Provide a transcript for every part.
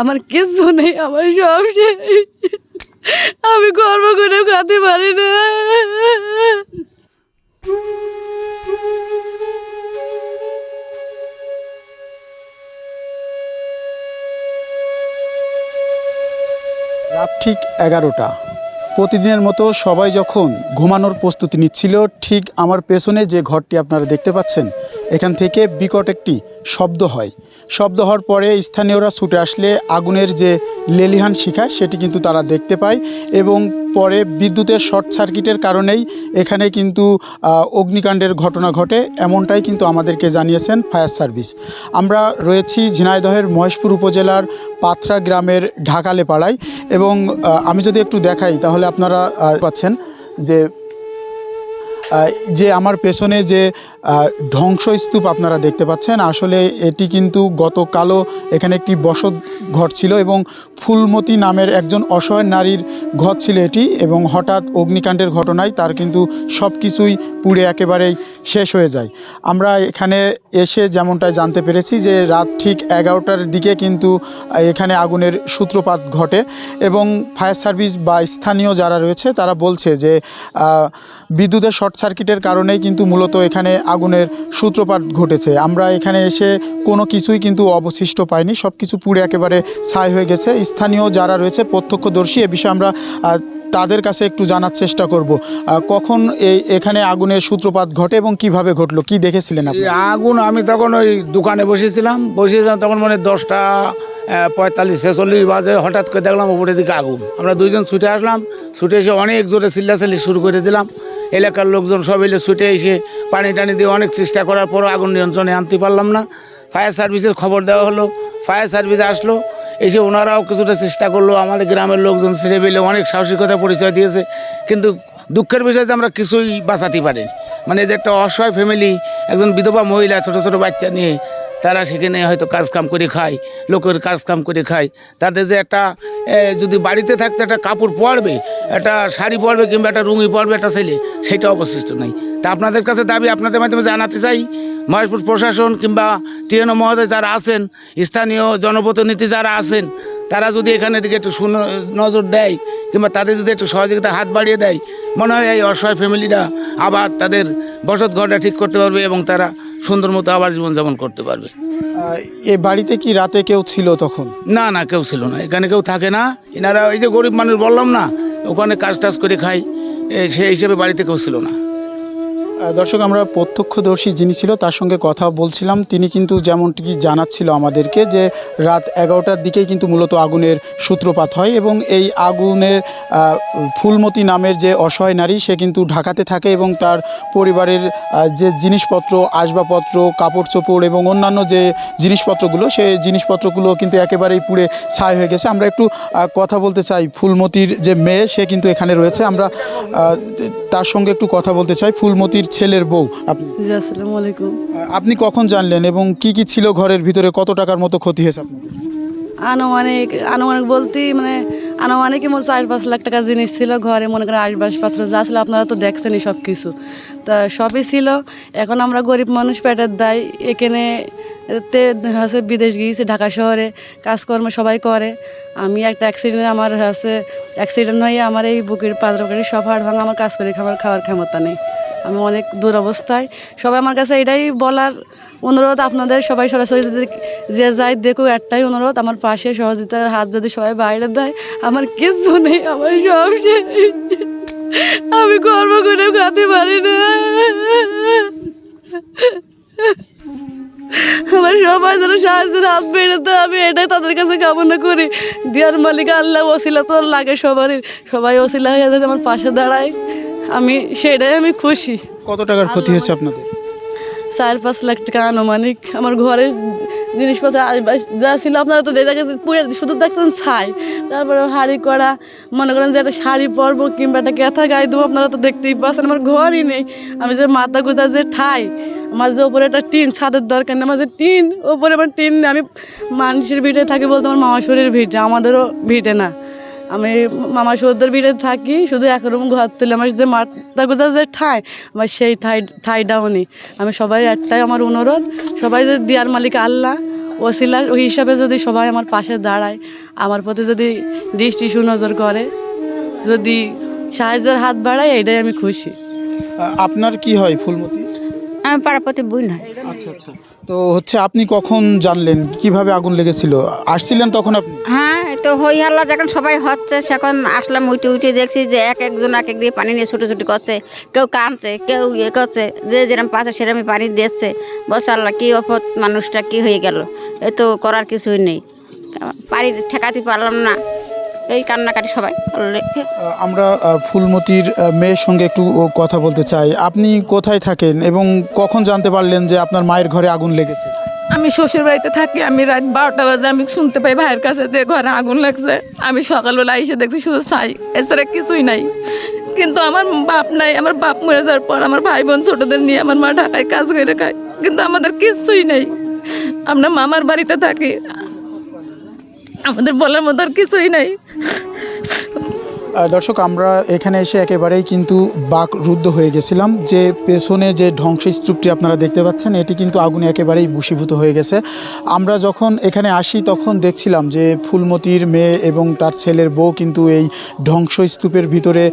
আমার কিছু নেই, আমার সব শেষ। আমি কর্ম করে খাতে পারি না। রাত ঠিক এগারোটা। প্রতিদিনের মতো সবাই যখন ঘুমানোর প্রস্তুতি নিচ্ছিল, ঠিক আমার পেছনে যে ঘরটি আপনারা দেখতে পাচ্ছেন, এখান থেকে বিকট একটি শব্দ হয়। শব্দ হওয়ার পরে স্থানীয়রা ছুটে আসলে আগুনের যে লেলিহান শিখা, সেটি কিন্তু তারা দেখতে পায় এবং পরে বিদ্যুতের শর্ট সার্কিটের কারণেই এখানে কিন্তু অগ্নিকাণ্ডের ঘটনা ঘটে, এমনটাই কিন্তু আমাদেরকে জানিয়েছেন ফায়ার সার্ভিস। আমরা রয়েছি ঝিনাইদহের মহেশপুর উপজেলার পাথরা গ্রামের ঢাকালে পাড়ায় এবং আমি যদি একটু দেখাই, তাহলে আপনারা পাচ্ছেন যে যে আমার পেছনে যে ধ্বংসস্তূপ আপনারা দেখতে পাচ্ছেন। আসলে এটি কিন্তু গতকালও এখানে একটি বসত ঘর ছিল এবং ফুলমতি নামের একজন অসহায় নারীর ঘর ছিল এটি এবং হঠাৎ অগ্নিকাণ্ডের ঘটনায় তার কিন্তু সব কিছুই পুড়ে একেবারেই শেষ হয়ে যায়। আমরা এখানে এসে যেমনটাই জানতে পেরেছি যে রাত ঠিক এগারোটার দিকে কিন্তু এখানে আগুনের সূত্রপাত ঘটে এবং ফায়ার সার্ভিস বা স্থানীয় যারা রয়েছে তারা বলছে যে বিদ্যুতের শর্ট সার্কিটের কারণেই কিন্তু মূলত এখানে আগুনের সূত্রপাত ঘটেছে। আমরা এখানে এসে কোনো কিছুই কিন্তু অবশিষ্ট পাইনি। সব কিছু পুড়ে একেবারে ছাই হয়ে গেছে। স্থানীয় যারা রয়েছে, প্রত্যক্ষদর্শী, এ বিষয়ে আমরা তাদের কাছে একটু জানার চেষ্টা করব। কখন এই, এখানে আগুনের সূত্রপাত ঘটে এবং কীভাবে ঘটলো? কি দেখেছিলেন আগুন আমি তখন ওই দোকানে বসেছিলাম। বসেছিলাম তখন মানে দশটা পঁয়তাল্লিশ, ছেচল্লিশ বাজে হঠাৎ করে দেখলাম উপরের দিকে আগুন। আমরা দুইজন ছুটে আসলাম, ছুটে এসে অনেক জোরে চিল্লাচিল্লি শুরু করে দিলাম। এলাকার লোকজন সব এলে ছুটে এসে পানি টানি দিয়ে অনেক চেষ্টা করার পরও আগুন নিয়ন্ত্রণে আনতে পারলাম না। ফায়ার সার্ভিসের খবর দেওয়া হলো, ফায়ার সার্ভিস আসলো, এসে ওনারাও কিছুটা চেষ্টা করল, আমাদের গ্রামের লোকজন ছেড়ে পেলে অনেক সাহসিকতা পরিচয় দিয়েছে, কিন্তু দুঃখের বিষয় যে আমরা কিছুই বাঁচাতে পারিনি। মানে যে একটা অসহায় ফ্যামিলি একজন বিধবা মহিলা, ছোট ছোট বাচ্চা নিয়ে তারা সেখানে হয়তো কাজ কাম করে খায়, লোকের কাজ কাম করে খায়। তাদের যে একটা যদি বাড়িতে থাকতে একটা কাপড় পরবে, একটা শাড়ি পরবে কিংবা একটা রুঙি পরবে একটা ছেলে, সেটা অবশিষ্ট নাই। তা আপনাদের কাছে দাবি আপনাদের মাধ্যমে জানাতে চাই, মহেশপুর প্রশাসন কিংবা টিএনও মহোদয় যারা আছেন, স্থানীয় জনপ্রতিনিধি যারা আছেন, তারা যদি এখানে দিকে একটু সুন নজর দেয় কিংবা তাদের যদি একটু সহযোগিতা হাত বাড়িয়ে দেয়, মনে হয় এই অসহায় ফ্যামিলিরা আবার তাদের বসত ঘরটা ঠিক করতে পারবে এবং তারা সুন্দর মতো আবার জীবনযাপন করতে পারবে। এই এ বাড়িতে কি রাতে কেউ ছিল তখন? না না কেউ ছিল না। এখানে কেউ থাকে না। এনারা ওই যে গরিব মানুষ বললাম না ওখানে কাজ টাজ করে খাই সেই হিসেবে বাড়িতে কেউ ছিল না। দর্শক, আমরা প্রত্যক্ষদর্শী যিনি ছিল, তার সঙ্গে কথা বলছিলাম। তিনি কিন্তু যেমনটি জানাচ্ছিল আমাদেরকে যে, রাত এগারোটার দিকেই কিন্তু মূলত আগুনের সূত্রপাত হয় এবং এই আগুনের ফুলমতি নামের যে অসহায় নারী, সে কিন্তু ঢাকাতে থাকে এবং তার পরিবারের যে জিনিসপত্র, আসবাবপত্র কাপড় চোপড় এবং অন্যান্য যে জিনিসপত্রগুলো, সে জিনিসপত্রগুলো কিন্তু একেবারেই পুড়ে ছাই হয়ে গেছে। আমরা একটু কথা বলতে চাই। ফুলমতির যে মেয়ে, সে কিন্তু এখানে রয়েছে। আমরা তার সঙ্গে একটু কথা বলতে চাই। ফুলমতির ছেলের বউ? আপনি জি আসসালামু আলাইকুম। আপনি কখন জানলেন এবং কি কি ছিল ঘরের ভিতরে? কত টাকার মতো ক্ষতি হয়েছে আপনার? আনুমানিক আনুমানিক বলতে মানে আনুমানিক মোট চার পাঁচ লাখ টাকা জিনিস ছিল ঘরে মনে করেন আসবাসপত্র যা ছিল আপনারা তো দেখছেনই সব কিছু তা সবই ছিল। এখন আমরা গরিব মানুষ পেটের দায়। এখানে তে হচ্ছে বিদেশ গিয়েছি ঢাকা শহরে কাজকর্ম সবাই করে। আমি একটা অ্যাক্সিডেন্ট আমার হচ্ছে অ্যাক্সিডেন্ট হয়ে আমার এই বুকের পাত্রকারি সব হাড় ভাঙা আমার কাজ করে খাবার খাওয়ার ক্ষমতা নেই। আমি অনেক দুরবস্থায়। সবাই আমার কাছে এটাই বলার অনুরোধ, আপনাদের সবাই সরাসরি যদি যে যাই দেখুক, একটাই অনুরোধ, আমার পাশে সহযোগিতার হাত যদি সবাই বাইরে দেয়, আমার কিছু নেই, আমার সব আমি কর্ম করে খাতে পারি না। আমার সবাই যেন সাহায্যের হাত বেড়ে আমি এটাই তাদের কাছে কামনা করি। দিয়ার মালিক আল্লাহ, ওসিলা তো লাগে সবারই। সবাই ওসিলা হয়ে যাতে আমার পাশে দাঁড়ায়। আমি সেটাই আমি খুশি। কত টাকার ক্ষতি হয়েছে আপনাদের? চার পাঁচ লাখ টাকা আনুমানিক। আমার ঘরের জিনিসপত্র যা ছিল আপনারা তো দেখে পুরো শুধু দেখতেন ছাই। তারপরে হাড়ি করা মনে করেন যে একটা শাড়ি পরবো কিংবা একটা ক্যাথা গায়ে দেবো আপনারা তো দেখতেই পাচ্ছেন আমার ঘরই নেই। আমি যে মাথা গুঁজা যে ঠাই আমার যে ওপরে একটা টিন ছাদের দরকার নেই আমার যে টিন ওপরে আমার টিন নেই। আমি মানুষের ভিটে থাকি বলতে আমার মামাশুরের ভিটে আমাদেরও ভিটে না। আমি মামা সৌদের বিড়ে থাকি, শুধু এক রুম ঘর তুলে আমার যে মাথা গোজা যে ঠাই, আমার সেই ঠাই ঠাইটাও নেই আমি সবাই একটাই আমার অনুরোধ, সবাই যে দিয়ার মালিক আল্লাহ ওসিলা ওই হিসাবে যদি সবাই আমার পাশে দাঁড়ায়, আমার প্রতি যদি দৃষ্টি সুনজর করে, যদি সাহায্যের হাত বাড়ায়, এটাই আমি খুশি। আপনার কি হয় ফুলমতি? আমি পাড়াপতি বুঝ না আচ্ছা আচ্ছা। তো হচ্ছে আপনি কখন জানলেন? কীভাবে আগুন লেগেছিল? আসছিলেন তখন আপনি? হ্যাঁ তো হই হাল্লা যখন সবাই হচ্ছে সেখন আসলাম উঠে উঠে দেখছি যে এক একজন এক এক দিয়ে পানি নিয়ে ছুটি করছে। কেউ কাঁদছে কেউ ইয়ে করছে যে যেরকম পাশে সেরকমই পানি দিচ্ছে। বস আল্লাহ কী অপত মানুষটা কি হয়ে গেল? এ তো করার কিছুই নেই। পানি ঠেকাতে পারলাম না। এই কান্নাকাটি সবাই। আমরা ফুলমতির মেয়ের সঙ্গে একটু ও, কথা বলতে চাই। আপনি কোথায় থাকেন এবং কখন জানতে পারলেন যে আপনার মায়ের ঘরে আগুন লেগেছে? আমি শ্বশুর বাড়িতে থাকি আমি রাত বারোটা বাজে আমি শুনতে পাই ভাইয়ের কাছে যে ঘরে আগুন লাগছে। আমি সকালবেলা এসে দেখছি শুধু ছাই এছাড়া কিছুই নাই। কিন্তু আমার বাপ নাই আমার বাপ মরে যাওয়ার পর আমার ভাই বোন ছোটদের নিয়ে আমার মা ঢাকায় কাজ করে খায়। কিন্তু আমাদের কিছুই নেই। আমরা মামার বাড়িতে থাকি আমাদের বলার মতো আর কিছুই নাই। দর্শক, আমরা এখানে এসে একেবারেই কিন্তু বাক রুদ্ধ হয়ে গেছিলাম। যে পেছনে যে ধ্বংসস্তূপটি আপনারা দেখতে পাচ্ছেন, এটি কিন্তু আগুনে একেবারেই বশীভূত হয়ে গেছে। আমরা যখন এখানে আসি, তখন দেখছিলাম যে ফুলমতির মেয়ে এবং তার ছেলের বউ কিন্তু এই ধ্বংসস্তূপের ভিতরে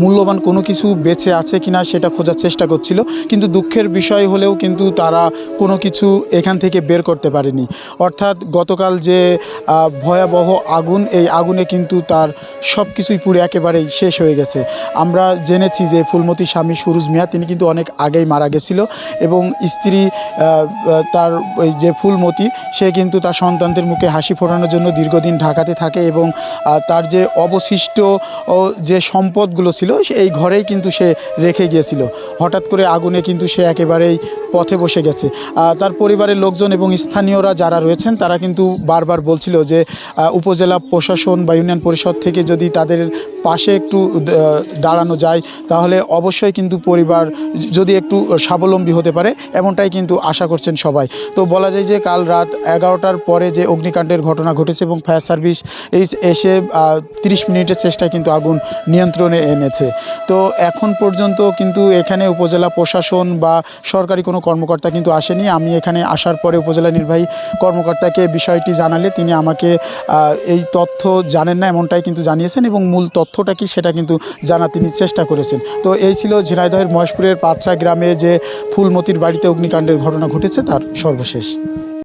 মূল্যবান কোনো কিছু বেঁচে আছে কিনা সেটা খোঁজার চেষ্টা করছিল। কিন্তু দুঃখের বিষয় হলেও কিন্তু তারা কোনো কিছু এখান থেকে বের করতে পারেনি। অর্থাৎ গতকাল যে ভয়াবহ আগুন, এই আগুনে কিন্তু তার সব কিছুই পুরো একেবারেই শেষ হয়ে গেছে। আমরা জেনেছি যে ফুলমতি স্বামী সুরুজ মিয়া, তিনি কিন্তু অনেক আগেই মারা গেছিল এবং স্ত্রী তার ওই যে ফুলমতি, সে কিন্তু তার সন্তানদের মুখে হাসি ফোটানোর জন্য দীর্ঘদিন ঢাকাতে থাকে এবং তার যে অবশিষ্ট যে সম্পদগুলো ছিল এই ঘরেই কিন্তু সে রেখে গিয়েছিল। হঠাৎ করে আগুনে কিন্তু সে একেবারেই পথে বসে গেছে। তার পরিবারের লোকজন এবং স্থানীয়রা যারা রয়েছেন, তারা কিন্তু বারবার বলছিল যে উপজেলা প্রশাসন বা ইউনিয়ন পরিষদ থেকে যদি তাদের পাশে একটু দাঁড়ানো যায়, তাহলে অবশ্যই কিন্তু পরিবার যদি একটু স্বাবলম্বী হতে পারে, এমনটাই কিন্তু আশা করছেন সবাই। তো বলা যায় যে, কাল রাত এগারোটার পরে যে অগ্নিকাণ্ডের ঘটনা ঘটেছে এবং ফায়ার সার্ভিস এই এসে তিরিশ মিনিটের চেষ্টায় কিন্তু আগুন নিয়ন্ত্রণে এনেছে। তো এখন পর্যন্ত কিন্তু এখানে উপজেলা প্রশাসন বা সরকারি কোনো কর্মকর্তা কিন্তু আসেনি। আমি এখানে আসার পরে উপজেলা নির্বাহী কর্মকর্তাকে বিষয়টি জানালে তিনি আমাকে এই তথ্য জানেন না এমনটাই কিন্তু জানিয়েছেন এবং মূল তথ্যটা কি সেটা কিন্তু জানা তিনি চেষ্টা করেছেন। তো এই ছিল ঝিনাইদহের মহেশপুরের পাথরা গ্রামে যে ফুলমতির বাড়িতে অগ্নিকাণ্ডের ঘটনা ঘটেছে, তার সর্বশেষ।